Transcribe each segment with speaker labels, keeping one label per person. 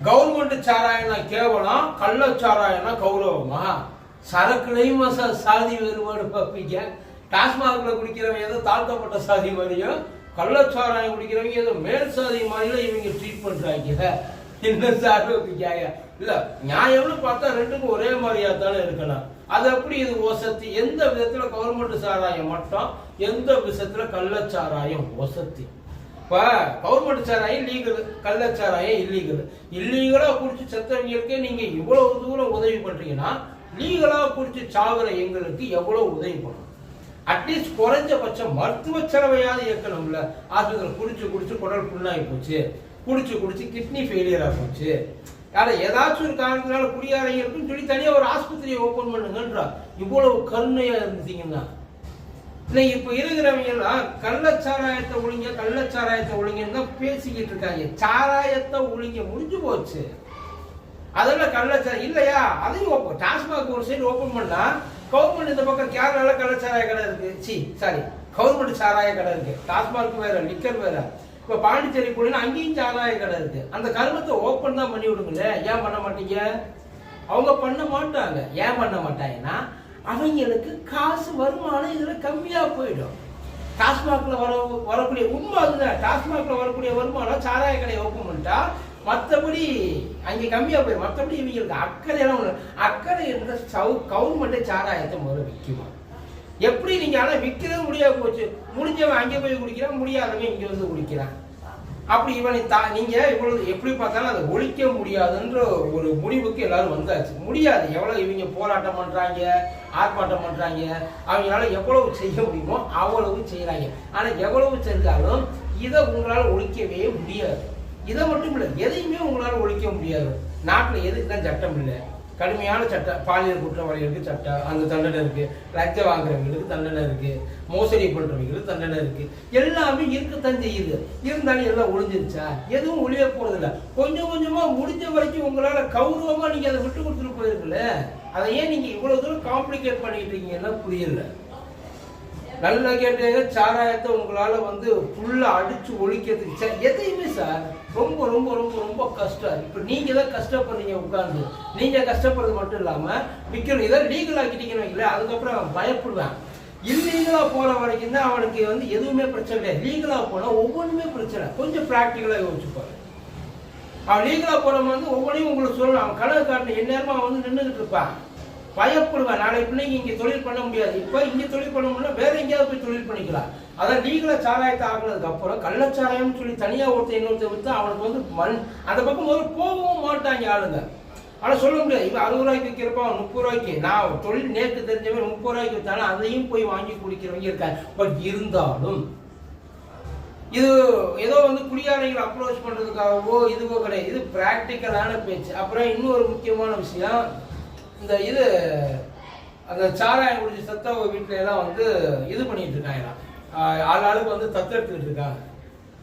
Speaker 1: Government சாராயம்னா கேவலம் கள்ள சாராயம்னா கௌரவமா? சரக்குலையும் சாதி வேறுபாடு பார்ப்பீங்க. டாஸ்மாகில் குடிக்கிறவங்க ஏதோ தாழ்த்தப்பட்ட சாதி மாதிரியும் கள்ளச்சாராயம் குடிக்கிறவங்க ஏதோ மேல் சாதி மாதிரில இவங்க ட்ரீட் பண்றாங்க. என்ன சார் கேட்க இல்ல நியாயம்னு பார்த்தா ரெண்டுக்கும் ஒரே மாதிரியா தானே இருக்கணும் அது எப்படி இது ஒசத்தி எந்த விதத்துல கவர்மெண்ட் சாராயம் மட்டும் எந்த விஷயத்தில் கள்ளச்சாராயம் ஒசத்தி இப்போ கவர்மெண்ட் சாராயம் லீகல் கள்ளச்சாராயம் இல்லீகல் இல்லீகலா குடிச்சு செத்தவங்களுக்கே நீங்க இவ்வளவு தூரம் உதவி பண்றீங்கன்னா லீகலா குடிச்சு சாகுற எங்களுக்கு எவ்வளவு உதவி பண்ணணும்? அட்லீஸ்ட் குறைஞ்சபட்சம் மருத்துவ செலவையாவது இயக்கணும்ல. ஆஸ்பத்திரி குடிச்சு குடிச்சு குடல் புண்ணாகி போச்சு. குடிச்சு குடிச்சு கிட்னி ஃபெயிலியர் போச்சு. யாரும் ஏதாச்சும் ஒரு காரணத்தினால குடியாரங்க சொல்லி தனியாக ஒரு ஆஸ்பத்திரியை ஓப்பன் பண்ணுங்கன்றா. இவ்வளவு கருணையா இருந்தீங்கன்னா இல்லை இப்போ இருக்கிறவங்க எல்லாம் கள்ளச்சாராயத்தை ஒழிங்க கள்ளச்சாராயத்தை ஒழிங்கன்னு தான் பேசிக்கிட்டு இருக்காங்க. சாராயத்தை ஒழிங்க முடிஞ்சு போச்சு. அதெல்லாம் கள்ளச்சாரம் இல்லையா? அதையும் ஓப்பன் டாஸ்மாக் ஒரு சைடு ஓப்பன் பண்ணா கவர்மெண்ட் இந்த பக்கம் கேரளால கள்ளச்சாராய கடை இருக்கு. சி சாரி கவர்மெண்ட் சாராய கடை இருக்கு. டாஸ்மாக் வேற லிக்கர் வேற. இப்போ பாண்டிச்சேரி போனா அங்கேயும் சாராய கடை இருக்கு. அந்த கருமத்தை ஓப்பன் தான் பண்ணி விடுங்களேன் ஏன் பண்ண மாட்டீங்க? அவங்க பண்ண மாட்டாங்க. ஏன் பண்ண மாட்டாங்கன்னா அவங்களுக்கு காசு வருமானம் இதில் கம்மியாக போயிடும். டாஸ்மாகில் வர வரக்கூடிய உண்மை அதுதான். டாஸ்மாகில் வரக்கூடிய வருமானம் சாராய கடையை ஓப்பன் பண்ணிட்டா மற்றபடி அங்கே கம்மியாக போயிடும். மற்றபடி இவங்களுக்கு அக்கறையெல்லாம் அக்கறை இருந்த சவு கவர்மெண்ட்டே சாராயத்தை முதல்ல விற்குமா? எப்படி நீங்கள் ஆனால் விற்கிறது முடியாது போச்சு. முடிஞ்சவன் அங்கே போய் குடிக்கிறான் முடியாதவன் இங்கே வந்து குடிக்கிறான். அப்படி இவனை தா நீங்க இவ்வளவு எப்படி பார்த்தாலும் அதை ஒழிக்க முடியாதுன்ற ஒரு முடிவுக்கு எல்லாரும் வந்தாச்சு. முடியாது. எவ்வளவு இவங்க போராட்டம் பண்றாங்க ஆர்ப்பாட்டம் பண்றாங்க அவங்களால எவ்வளவு செய்ய முடியுமோ அவ்வளவு செய்யறாங்க ஆனா எவ்வளவு செஞ்சாலும் இதை உங்களால் ஒழிக்கவே முடியாது. இதை மட்டும் இல்லை எதையுமே உங்களால் ஒழிக்க முடியாது. நாட்டில் எதுக்கு தான் சட்டம் இல்லை. கடுமையான சட்டம் பாலியல் குற்றவாளிகளுக்கு சட்டம் அந்த தண்டனை இருக்கு. லஞ்சம் வாங்குறவங்களுக்கு தண்டனை இருக்கு. மோசடி பண்றவங்களுக்கு தண்டனை இருக்கு. எல்லாமே இருக்கத்தான் செய்யுது. இருந்தாலும் எல்லாம் ஒளிஞ்சிருச்சா? எதுவும் ஒளிய போகிறதில்ல கொஞ்சம் கொஞ்சமா முடிஞ்ச வரைக்கும் உங்களால கௌரவமா நீங்க அதை விட்டு கொடுத்துட்டு போயிருக்கல. அதை ஏன் நீங்க இவ்வளவு தூரம் காம்ப்ளிகேட் பண்ணிட்டு இருக்கீங்கன்னா புரியல. நல்ல கேட்டு சாராயத்தை உங்களால் வந்து ஃபுல்லாக அடித்து ஒழிக்கிறதுக்கு சார் எதையுமே சார் ரொம்ப ரொம்ப ரொம்ப ரொம்ப கஷ்டம். இப்போ நீங்கள் தான் கஷ்டப்படுறீங்க உட்காந்து நீங்கள் கஷ்டப்படுறது மட்டும் இல்லாமல் விற்கணும் இதை லீகல் ஆக்கிட்டீங்கன்னு வைக்கல அதுக்கப்புறம் அவன் பயப்படுவேன். இல்லீகலாக போன வரைக்கும் தான் அவனுக்கு வந்து எதுவுமே பிரச்சனை கிடையாது. லீகலாக போனால் ஒவ்வொன்றுமே பிரச்சனை. கொஞ்சம் ப்ராக்டிக்கலாக யோசிச்சுப்பாரு. அவன் லீகலாக போகிறவன் வந்து ஒவ்வொன்றையும் உங்களுக்கு சொல்லணும். அவன் கனவு காட்டின எந்நேரமா அவன் வந்து நின்றுக்கிட்டு இருப்பான். பயப்படுவேன் நாளை பிள்ளைங்க இங்கே தொழில் பண்ண முடியாது. இப்போ இங்கே தொழில் பண்ண முடியல வேற எங்கேயாவது போய் தொழில் பண்ணிக்கலாம். அதான் லீகலாக சாராயத்தை ஆகுனதுக்கு அப்புறம் கள்ளச்சாராயம்னு சொல்லி தனியா ஒருத்தர் இன்னொருத்தர் வித்து அவனுக்கு வந்து மண் அந்த பக்கம் ஒரு போகவும் மாட்டாங்க ஆளுங்க. ஆனா சொல்ல முடியாது. இவன் அறுபது ரூபாய்க்கு விற்கிறப்ப அவன் முப்பது ரூபாய்க்கு. நான் தொழில் நேற்று தெரிஞ்சவன் முப்பது ரூபாய்க்கு விற்றாலும் அதையும் போய் வாங்கி குடிக்கிறவங்க இருக்காங்க. பட் இருந்தாலும் இது ஏதோ வந்து குடியாரைகளை அப்ரோச் பண்றதுக்காகவோ இதுவோ கிடையாது. இது ப்ராக்டிக்கலான பேச்சு. அப்புறம் இன்னொரு முக்கியமான விஷயம் இந்த இது அந்த சாராயம் குடிச்சு செத்தவங்க வீட்டுல எல்லாம் வந்து இது பண்ணிட்டு இருக்காங்க. ஆஹ் ஆள் ஆளுக்கு வந்து தத்தெடுத்துக்கிட்டு இருக்காங்க.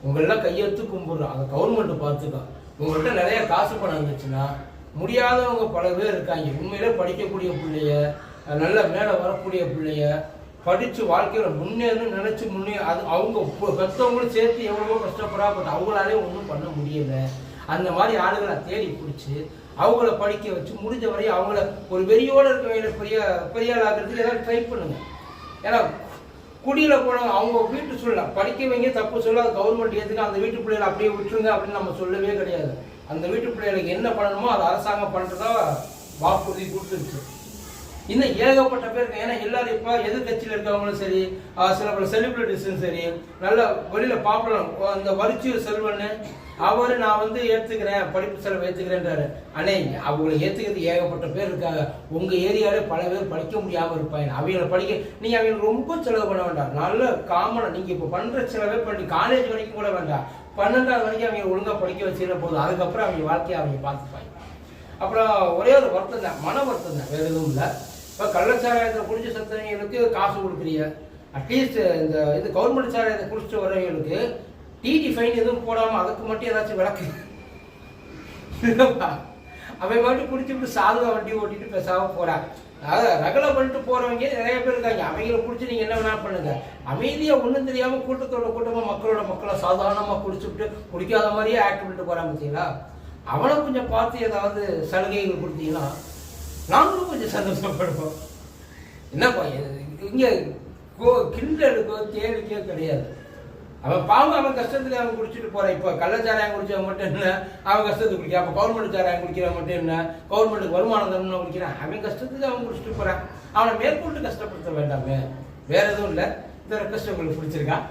Speaker 1: உங்களெல்லாம் கையெழுத்து கும்பிடுறோம் அதை கவர்மெண்ட் பார்த்துக்கோ. உங்கள்கிட்ட நிறைய காசு பணம் இருந்துச்சுன்னா முடியாதவங்க பல பேர் இருக்காங்க. உண்மையிலே படிக்கக்கூடிய பிள்ளைய நல்ல மேலே வரக்கூடிய பிள்ளைய படித்து வாழ்க்கையில் முன்னேறணும்னு நினச்சி முன்னே அது அவங்க பெற்றவங்களும் சேர்த்து எவ்வளவோ கஷ்டப்படுறா பட் அவங்களாலே ஒன்றும் பண்ண முடியலை. அந்த மாதிரி ஆளுகளை தேடி பிடிச்சி அவங்கள படிக்க வச்சு முடிஞ்ச வரையும் அவங்கள ஒரு வெறியோடு இருக்க வேண்டிய பெரிய பெரிய ஆளாகிறதுக்கு ஆகிறதுக்கு ஏதாவது ட்ரை பண்ணுங்க. ஏன்னா குடியில் போனவங்க அவங்க வீட்டு சொல்லலாம் படிக்கவங்க தப்பு சொல்ல கவர்மெண்ட் ஏத்துக்க அந்த வீட்டு பிள்ளைகளை அப்படியே விட்டுருங்க அப்படின்னு நம்ம சொல்லவே கிடையாது. அந்த வீட்டு பிள்ளைகளுக்கு என்ன பண்ணணுமோ அதை அரசாங்கம் பண்ணுறதா வாக்குறுதி கொடுத்துருச்சு. இன்னும் ஏகப்பட்ட பேர் ஏன்னா எல்லாரும் இப்போ எதிர்கட்சியில் இருக்கவங்களும் சரி சில பல செலிபிரிட்டிஸும் சரி நல்ல வெளியில் பாப்புலர் அந்த வரிச்சியூர் செல்வன்னு அவரு நான் வந்து ஏற்றுக்கிறேன் படிப்பு செலவு ஏற்றுக்கிறேன்றாரு அண்ணே அவங்களை ஏற்றுக்கிறது ஏகப்பட்ட பேர் இருக்காங்க. உங்க ஏரியாவிலே பல பேர் படிக்க முடியாமல் இருப்பாங்க. அவங்கள படிக்க நீங்க அவங்களுக்கு ரொம்ப செலவு பண்ண வேண்டாம். நல்ல காமனாக நீங்க இப்போ பண்ற செலவே பண்ணி காலேஜ் வரைக்கும் கூட வேண்டாம். பன்னெண்டாவது வரைக்கும் அவங்க ஒழுங்காக படிக்க வச்சுக்கிற போதும். அதுக்கப்புறம் அவங்க வாழ்க்கையை அவங்க பார்த்துப்பாங்க. அப்புறம் ஒரே ஒரு வருத்தம் தான் மன வருத்தம் தான் வேற எதுவும் இல்லை. இப்போ கள்ளச்சாராயத்தை குடிச்ச சத்தவங்களுக்கு காசு கொடுக்குறீங்க. அட்லீஸ்ட் இந்த இது கவர்மெண்ட் சாராயத்தை குடிச்சிட்டு வரவங்களுக்கு டிடி ஃபைன் எதுவும் போடாமல் அதுக்கு மட்டும் ஏதாச்சும் விளக்கு. அவன் மட்டும் குடிச்சுட்டு சாதுவாக வண்டி ஓட்டிட்டு பேசாமல் போகிறான் அதாவது ரகலை பண்ணிட்டு போகிறவங்க நிறைய பேர் இருக்காங்க. அவங்கள பிடிச்சி நீங்கள் என்ன வேணால் பண்ணுங்க. அமைதியாக ஒன்றும் தெரியாமல் கூட்டத்தோட கூட்டமாக மக்களோட மக்களை சாதாரணமாக குடிச்சுட்டு குடிக்காத மாதிரியே ஆக்ட் பண்ணிட்டு போகிறான் பார்த்தீங்களா அவனை கொஞ்சம் பார்த்து ஏதாவது சலுகைகள் கொடுத்தீங்கன்னா நாங்களும் கொஞ்சம் சந்தோஷப்படுவோம். என்னப்பா இங்கே கிண்டலுக்கோ தேவைக்கோ கிடையாது. அவன் பாவம் அவன் கஷ்டத்துல அவன் குடிச்சிட்டு போறான் இப்போ கள்ளச்சாராயம் குடிச்சவன் மட்டும் என்ன? அவன் கஷ்டத்துக்கு குடிக்கிறான் அப்போ கவர்மெண்ட் சாராயம் குடிக்கிறவன் மட்டும் என்ன? கவர்மெண்ட்டுக்கு வருமானம் தரணும்னு குடிக்கிறான் அவன் கஷ்டத்துக்கு அவன் குடிச்சிட்டு போறான் அவனை மேற்கொண்டு கஷ்டப்படுத்த வேண்டாமே. வேற எதுவும் இல்லை. இந்த ரெக்வஸ்ட் உங்களுக்கு பிடிச்சிருக்கான்